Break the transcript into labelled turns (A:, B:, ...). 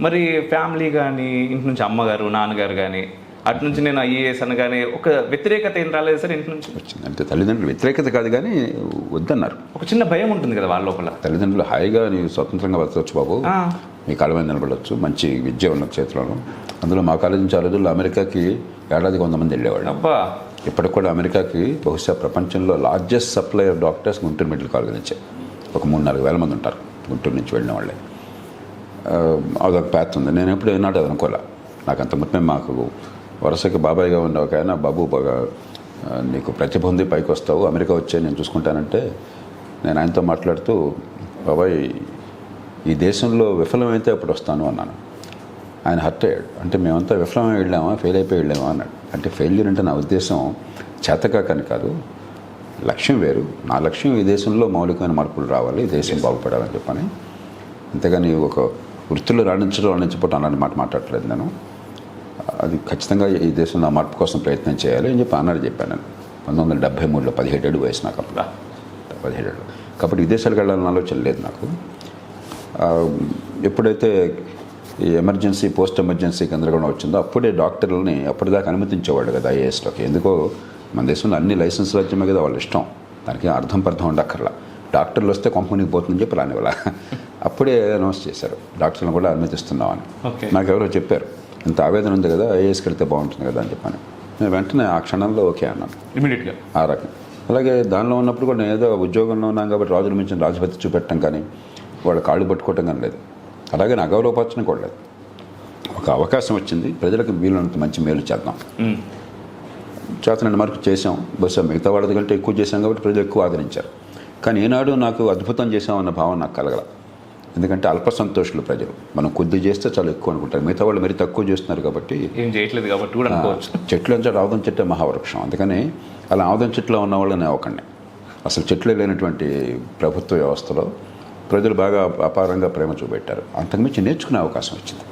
A: మరి ఫ్యామిలీ కానీ ఇంటి నుంచి అమ్మగారు నాన్నగారు కానీ అటు నుంచి నేను ఐఏఎస్ అనగానే ఒక వ్యతిరేకత ఏం రాలేదు సార్ ఇంటి నుంచి?
B: వచ్చింది. అంటే తల్లిదండ్రులు వ్యతిరేకత కాదు కానీ వద్దన్నారు.
A: ఒక చిన్న భయం ఉంటుంది కదా వాళ్ళ లోపల.
B: తల్లిదండ్రులు హాయిగా నీవు స్వతంత్రంగా బతకవచ్చు బాబు. మీ కాళ్ళ మీద నిలబడవచ్చు మంచి విద్య ఉన్న చేతిలోను. అందులో మా కాలేజీ నుంచి ఆ రోజుల్లో అమెరికాకి ఏడాదికి వంద మంది వెళ్ళేవాళ్ళు.
A: అబ్బా.
B: ఇప్పటికి కూడా అమెరికాకి బహుశా ప్రపంచంలో largest supply of doctors Guntur medical college నుంచే. ఒక మూడు నాలుగు వేల మంది ఉంటారు గుంటూరు నుంచి వెళ్ళిన వాళ్ళే. అదొక ప్యాత్ ఉంది. నేను ఎప్పుడు ఏనాడు అది అనుకోలే. నాకు అంత ముప్పై మాకు వరుసకి బాబాయ్గా ఉన్న ఒక ఆయన బాబు బాగా నీకు ప్రతిభ ఉంది పైకి వస్తావు అమెరికా వచ్చే నేను చూసుకుంటానంటే నేను ఆయనతో మాట్లాడుతూ బాబాయ్ ఈ దేశంలో విఫలమైతే అప్పుడు వస్తాను అన్నాను. ఆయన హర్ట్ అయ్యాడు. అంటే మేమంతా విఫలమై వెళ్ళామా ఫెయిల్ అయిపోయి వెళ్ళామా అన్నాడు. అంటే ఫెయిల్యూర్ అంటే నా ఉద్దేశం చేతకాకని కాదు. లక్ష్యం వేరు. నా లక్ష్యం ఈ దేశంలో మౌలికమైన మార్పులు రావాలి ఈ దేశం బాగుపడాలని చెప్పని. అంతేగాని ఒక వృత్తిలో రాణించడం రాణించకపోవటం అలాంటి మాట మాట్లాడలేదు నేను. అది ఖచ్చితంగా ఈ దేశంలో మార్పు కోసం ప్రయత్నం చేయాలి అని చెప్పి అన్నాడు చెప్పాను నేను. పంతొమ్మిది వందల డెబ్బై మూడులో పదిహేడేడు వయసు నాకు అప్పుడు. పదిహేడేళ్ళు. కాబట్టి విదేశాలకు వెళ్ళాలని ఆలోచన లేదు నాకు. ఎప్పుడైతే ఈ ఎమర్జెన్సీ పోస్ట్ ఎమర్జెన్సీ గందరగోళం వచ్చిందో అప్పుడే డాక్టర్లని అప్పటిదాకా అనుమతించేవాడు కదా ఐఏఎస్లోకి. ఎందుకో మన దేశంలో అన్ని లైసెన్స్ రాజ్యమే కదా వాళ్ళ ఇష్టం. దానికి అర్థం పర్థం ఉండక్కర్లా. డాక్టర్లు వస్తే కంపెనీకి పోతుందని చెప్పి రానివ్వాల అప్పుడే అనౌన్స్ చేశారు. డాక్టర్లను కూడా అనుమతిస్తున్నామని.
A: ఓకే.
B: నాకు ఎవరో చెప్పారు. ఇంత ఆవేదన ఉంది కదా ఐఏఎస్కి వెళ్తే బాగుంటుంది కదా అని చెప్పాను. నేను వెంటనే ఆ క్షణంలో ఓకే అన్నాను.
A: ఇమీడియట్గా
B: ఆ రకం. అలాగే దానిలో ఉన్నప్పుడు కూడా నేను ఏదో ఉద్యోగంలో ఉన్నాం కాబట్టి రాజుల మించిన రాజభక్తి చూపెట్టడం కానీ వాళ్ళ కాళ్ళు పట్టుకోవటం కానీ లేదు. అలాగే నా గౌరవపరచడం కూడా లేదు. ఒక అవకాశం వచ్చింది. ప్రజలకు వీలున్నంత మంచి మేలు చేద్దాం. చేతనండి మార్పు చేసాం బహుశా మిగతా వాళ్ళ కంటే ఎక్కువ చేశాం కాబట్టి ప్రజలు ఎక్కువ ఆదరించారు. కానీ ఈనాడు నాకు అద్భుతం చేసామన్న భావన నాకు కలగల. ఎందుకంటే అల్ప సంతోషులు ప్రజలు. మనం కొద్ది చేస్తే చాలా ఎక్కువ అనుకుంటారు. మిగతా వాళ్ళు మరి తక్కువ చేస్తున్నారు కాబట్టి
A: ఏం చేయట్లేదు కాబట్టి కూడా
B: చెట్లు అంటే ఆవుదం చెట్టే మహావృక్షం. అందుకని అలా ఆవుదం చెట్లో ఉన్న వాళ్ళని అవ్వకండి. అసలు చెట్లే లేనటువంటి ప్రభుత్వ వ్యవస్థలో ప్రజలు బాగా అపారంగా ప్రేమ చూపెట్టారు. అంతకుమించి నేర్చుకునే అవకాశం వచ్చింది.